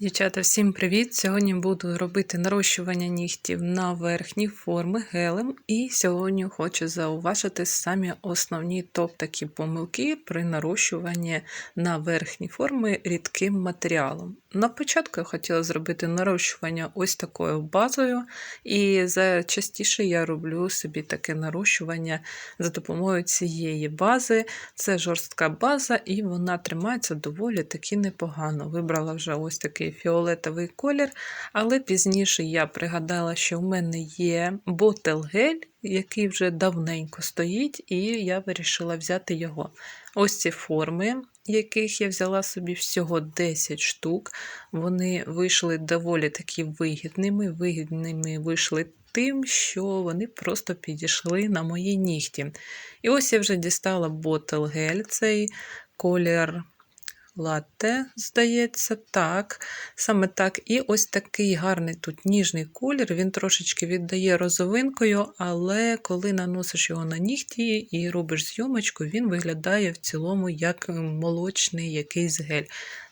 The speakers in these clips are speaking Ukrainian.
Дівчата, всім привіт! Сьогодні буду робити нарощування нігтів на верхні форми гелем. І сьогодні хочу зауважити самі основні топ-такі помилки при нарощуванні на верхні форми рідким матеріалом. На початку я хотіла зробити нарощування ось такою базою, і частіше я роблю собі таке нарощування за допомогою цієї бази. Це жорстка база, і вона тримається доволі таки непогано. Вибрала вже ось такий фіолетовий колір, але пізніше я пригадала, що в мене є ботел-гель, який вже давненько стоїть, і я вирішила взяти його. Ось ці форми, яких я взяла собі всього 10 штук, вони вийшли доволі таки вигідними. Вигідними вийшли. Тим, що вони просто підійшли на мої нігті. І ось я вже дістала ботелгель, цей колір латте, здається, так. Саме так. І ось такий гарний тут ніжний колір, він трошечки віддає розовинкою, але коли наносиш його на нігті і робиш зйомочку, він виглядає в цілому як молочний якийсь гель.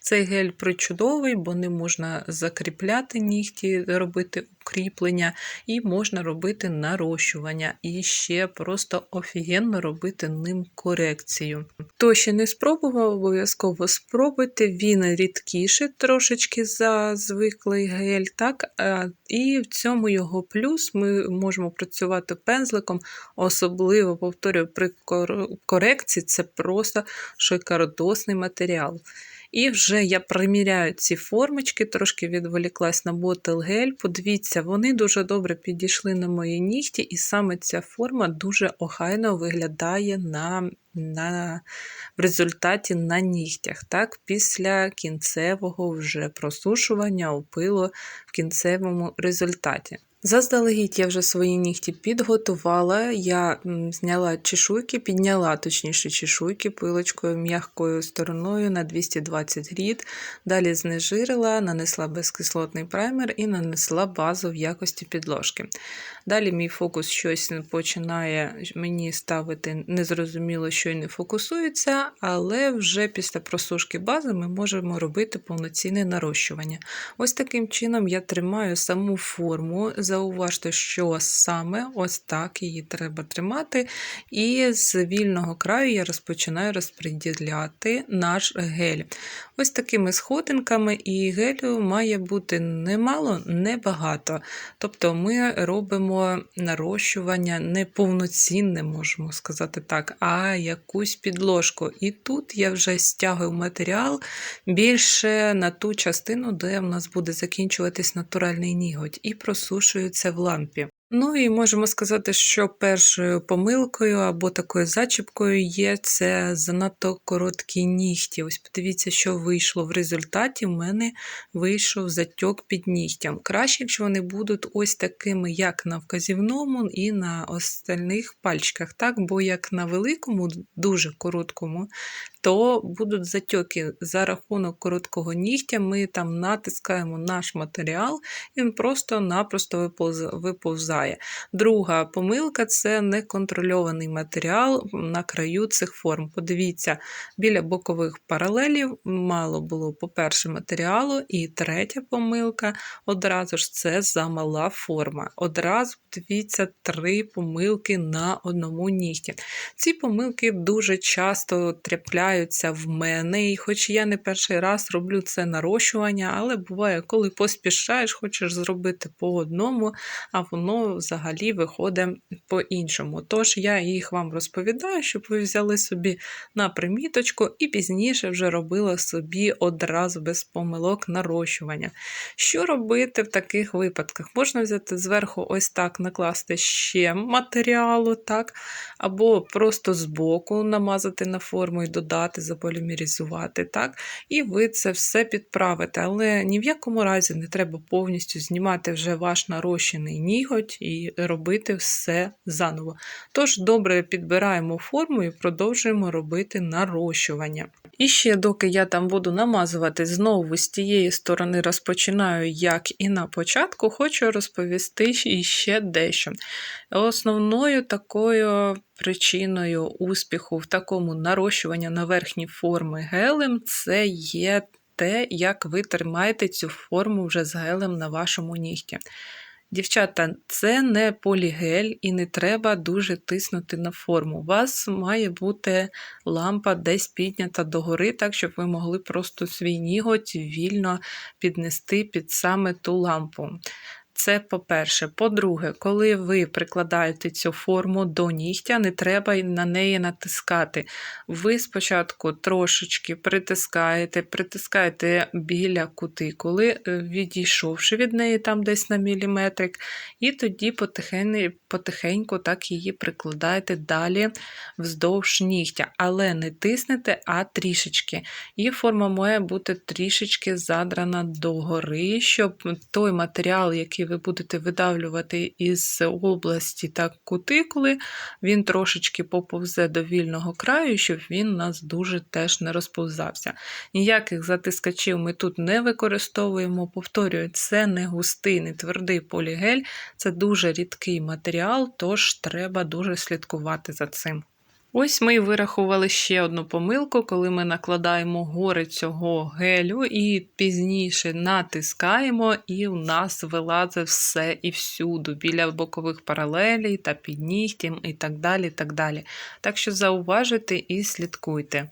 Цей гель причудовий, бо не можна закріпляти нігті, робити укріплення, і можна робити нарощування. І ще просто офігенно робити ним корекцію. Хто ще не спробував, обов'язково спробуйте. Він рідкіший трошечки за звиклий гель. так? І в цьому його плюс ми можемо працювати пензликом, особливо, повторюю, при корекції це просто шикардосний матеріал. І вже я приміряю ці формочки, трошки відволіклась на ботел гель. Подивіться, вони дуже добре підійшли на мої нігті, і саме ця форма дуже охайно виглядає на на, В результаті на нігтях. так, Після кінцевого вже просушування опилу в кінцевому результаті. Заздалегідь я вже свої нігті підготувала, я зняла чешуйки, підняла точніше чешуйки пилочкою м'якою стороною на 220 грід, далі знежирила, нанесла безкислотний праймер і нанесла базу в якості підложки. Далі мій фокус щось починає мені ставити незрозуміло, що й не фокусується, але вже після просушки бази ми можемо робити повноцінне нарощування. Ось таким чином я тримаю саму форму. Зауважте, що саме ось так її треба тримати. І з вільного краю я розпочинаю розподіляти наш гель. Ось такими сходинками, і гелю має бути немало, небагато. Тобто ми робимо нарощування не повноцінне, можемо сказати так, а якусь підложку. І тут я вже стягую матеріал більше на ту частину, де в нас буде закінчуватись натуральний ніготь, і просушую це в лампі. Ну і можемо сказати, що першою помилкою або такою зачіпкою є це занадто короткі нігті. Ось подивіться, що вийшло. В результаті в мене вийшов затьок під нігтям. Краще, якщо вони будуть ось такими, як на вказівному, і на остальних пальчиках. так? Бо як на великому, дуже короткому, то будуть затьоки за рахунок короткого нігтя. Ми там натискаємо наш матеріал, він просто-напросто виповзає виглядає. Друга помилка це неконтрольований матеріал на краю цих форм. Подивіться, біля бокових паралелів мало було, по-перше, матеріалу, і третя помилка одразу ж це замала форма. Одразу дивіться три помилки на одному нігті. Ці помилки дуже часто трапляються в мене, і хоч я не перший раз роблю це нарощування, але буває, коли поспішаєш, хочеш зробити по одному, а воно взагалі виходить по-іншому. Тож я їх вам розповідаю, щоб ви взяли собі на приміточку і пізніше вже робила собі одразу без помилок нарощування. Що робити в таких випадках? Можна взяти зверху, ось так накласти ще матеріалу, так? або просто збоку намазати на форму і додати, заполімерізувати. так? І ви це все підправите. Але ні в якому разі не треба повністю знімати вже ваш нарощений ніготь і робити все заново. Тож, добре підбираємо форму і продовжуємо робити нарощування. І ще, доки я там буду намазувати, знову з тієї сторони розпочинаю, як і на початку, хочу розповісти ще дещо. Основною такою причиною успіху в такому нарощуванні на верхні форми гелем це є те, як ви тримаєте цю форму вже з гелем на вашому нігті. Дівчата, це не полігель і не треба дуже тиснути на форму. У вас має бути лампа десь піднята догори, так щоб ви могли просто свій ніготь вільно піднести під саме ту лампу. Це по-перше. По-друге, коли ви прикладаєте цю форму до нігтя, не треба на неї натискати. Ви спочатку трошечки притискаєте, притискаєте біля кутикули, е, відійшовши від неї там десь на міліметрик, і тоді потихеньку, потихеньку так її прикладаєте далі вздовж нігтя. Але не тиснете, а трішечки. І форма має бути трішечки задрана догори, щоб той матеріал, який ви будете видавлювати із області та кутикули, він трошечки поповзе до вільного краю, щоб він у нас дуже теж не розповзався. Ніяких затискачів ми тут не використовуємо. Повторюю, це не густий, не твердий полігель, це дуже рідкий матеріал, тож треба дуже слідкувати за цим. Ось ми вирахували ще одну помилку, коли ми накладаємо гори цього гелю і пізніше натискаємо, і в нас вилазить все і всюду, біля бокових паралелей та під нігтем і так далі. Так далі. Так що зауважуйте і слідкуйте.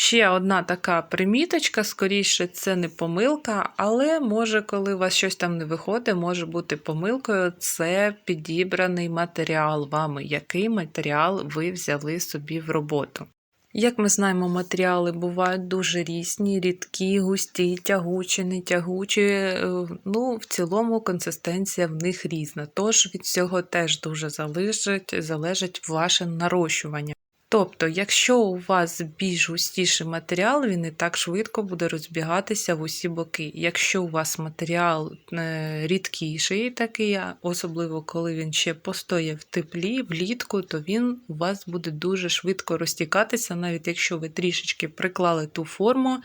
Ще одна така приміточка, скоріше, це не помилка, але може, коли у вас щось там не виходить, може бути помилкою, це підібраний матеріал вами, який матеріал ви взяли собі в роботу. Як ми знаємо, матеріали бувають дуже різні, рідкі, густі, тягучі, не тягучі. е, Ну, в цілому консистенція в них різна. Тож від цього теж дуже залежить, залежить ваше нарощування. Тобто, якщо у вас більш густіший матеріал, він не так швидко буде розбігатися в усі боки. Якщо у вас матеріал е, рідкіший, такий, особливо коли він ще постоє в теплі, влітку, то він у вас буде дуже швидко розтікатися, навіть якщо ви трішечки приклали ту форму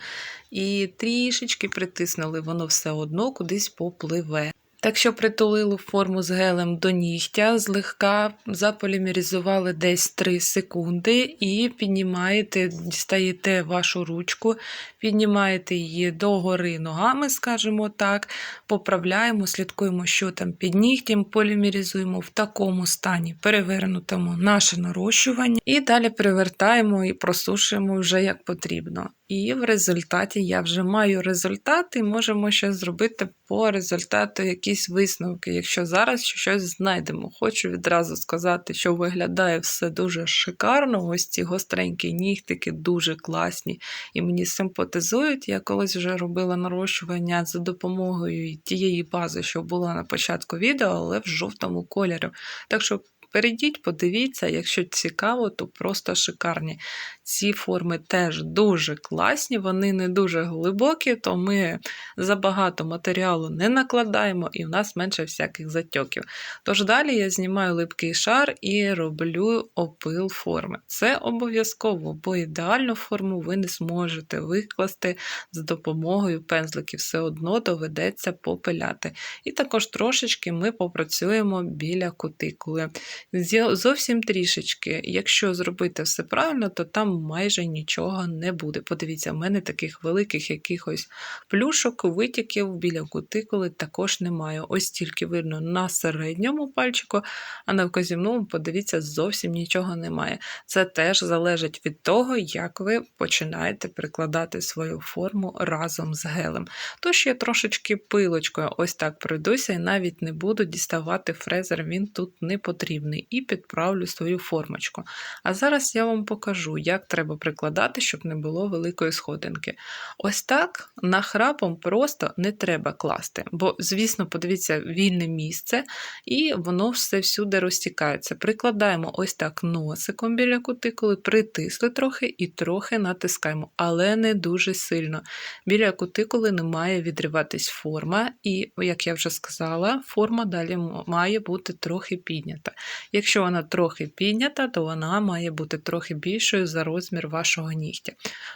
і трішечки притиснули, воно все одно кудись попливе. Так що притулили форму з гелем до нігтя, злегка заполімеризували десь 3 секунди і піднімаєте, дістаєте вашу ручку, піднімаєте її догори ногами, скажімо так, поправляємо, слідкуємо, що там під нігтем, полімеризуємо в такому стані, перевернутому наше нарощування, і далі перевертаємо і просушуємо вже як потрібно. І в результаті я вже маю результат, і можемо ще зробити по результату якісь висновки, якщо зараз щось знайдемо. Хочу відразу сказати, що виглядає все дуже шикарно. Ось ці гостренькі нігтики дуже класні і мені симпатизують. Я колись вже робила нарощування за допомогою тієї бази, що була на початку відео, але в жовтому кольорі. Так що Перейдіть, подивіться, якщо цікаво, то просто шикарні. Ці форми теж дуже класні, вони не дуже глибокі, то ми забагато матеріалу не накладаємо і в нас менше всяких затьоків. Тож далі я знімаю липкий шар і роблю опил форми. Це обов'язково, бо ідеальну форму ви не зможете викласти з допомогою пензликів, все одно доведеться попиляти. І також трошечки ми попрацюємо біля кутикули. Зовсім трішечки. Якщо зробити все правильно, то там майже нічого не буде. Подивіться, в мене таких великих якихось плюшок, витіків біля кутикули також немає. Ось тільки видно на середньому пальчику, а на вказівному, подивіться, зовсім нічого немає. Це теж залежить від того, як ви починаєте прикладати свою форму разом з гелем. Тож я трошечки пилочкою ось так пройдуся і навіть не буду діставати фрезер, він тут не потрібний, і підправлю свою формочку. А зараз я вам покажу, як треба прикладати, щоб не було великої сходинки. Ось так нахрапом просто не треба класти, бо, звісно, подивіться, вільне місце, і воно все всюди розтікається. Прикладаємо ось так носиком біля кутикули, притисли трохи і трохи натискаємо, але не дуже сильно. Біля кутикули не має відриватись форма, і, як я вже сказала, форма далі має бути трохи піднята. Якщо вона трохи піднята, то вона має бути трохи більшою за розмір вашого нігтя.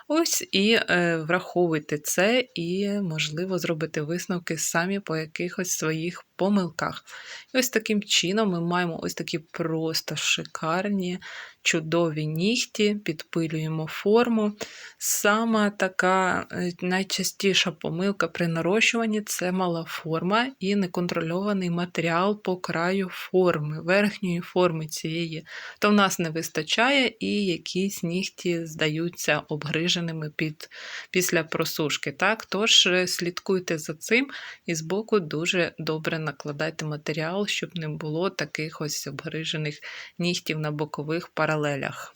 Ось і е, враховуйте це, і, можливо, зробити висновки самі по якихось своїх помилках. І ось таким чином ми маємо ось такі просто шикарні, чудові нігті, підпилюємо форму. Сама така е, найчастіша помилка при нарощуванні це мала форма і неконтрольований матеріал по краю форми, верхньої форми цієї. То в нас не вистачає, і якісь нігті здаються обгриженими під, після просушки. Так? Тож е, слідкуйте за цим і збоку дуже добре накладайте матеріал, щоб не було таких ось обгрижених нігтів на бокових паралелях.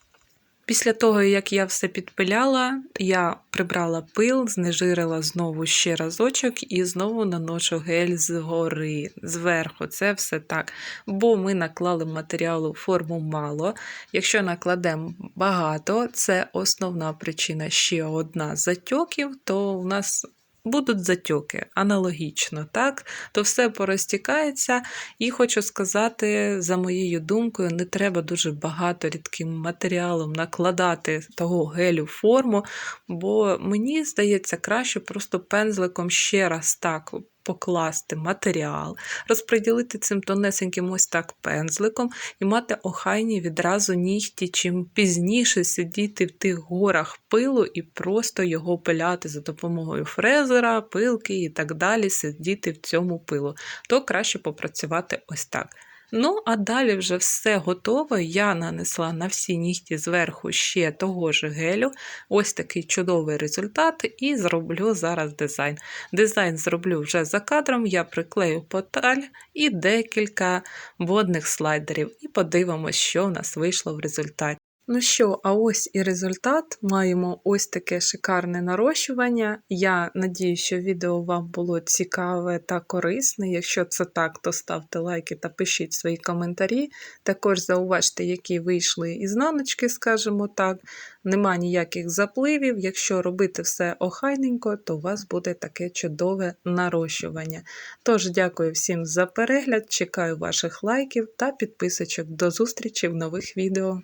Після того, як я все підпиляла, я прибрала пил, знежирила знову ще разочок і знову наношу гель згори, зверху. Це все так. Бо ми наклали матеріалу форму мало. Якщо накладемо багато, це основна причина ще одна затьоків, то у нас будуть затьоки аналогічно, так? То все порозтікається. І хочу сказати, за моєю думкою, не треба дуже багато рідким матеріалом накладати того гелю форму, бо мені здається, краще просто пензликом ще раз так. Покласти матеріал, розподілити цим тонесеньким ось так пензликом і мати охайні відразу нігті, чим пізніше сидіти в тих горах пилу і просто його пиляти за допомогою фрезера, пилки і так далі, сидіти в цьому пилу, то краще попрацювати ось так. Ну, а далі вже все готове. Я нанесла на всі нігті зверху ще того ж гелю. Ось такий чудовий результат, і зроблю зараз дизайн. Дизайн зроблю вже за кадром, я приклею поталь і декілька водних слайдерів, і подивимось, що в нас вийшло в результаті. Ну що, а ось і результат. Маємо ось таке шикарне нарощування. Я надію, що відео вам було цікаве та корисне. Якщо це так, то ставте лайки та пишіть свої коментарі. Також зауважте, які вийшли ізнаночки, скажімо так. Нема ніяких запливів. Якщо робити все охайненько, то у вас буде таке чудове нарощування. Тож, дякую всім за перегляд, чекаю ваших лайків та підписочок. До зустрічі в нових відео.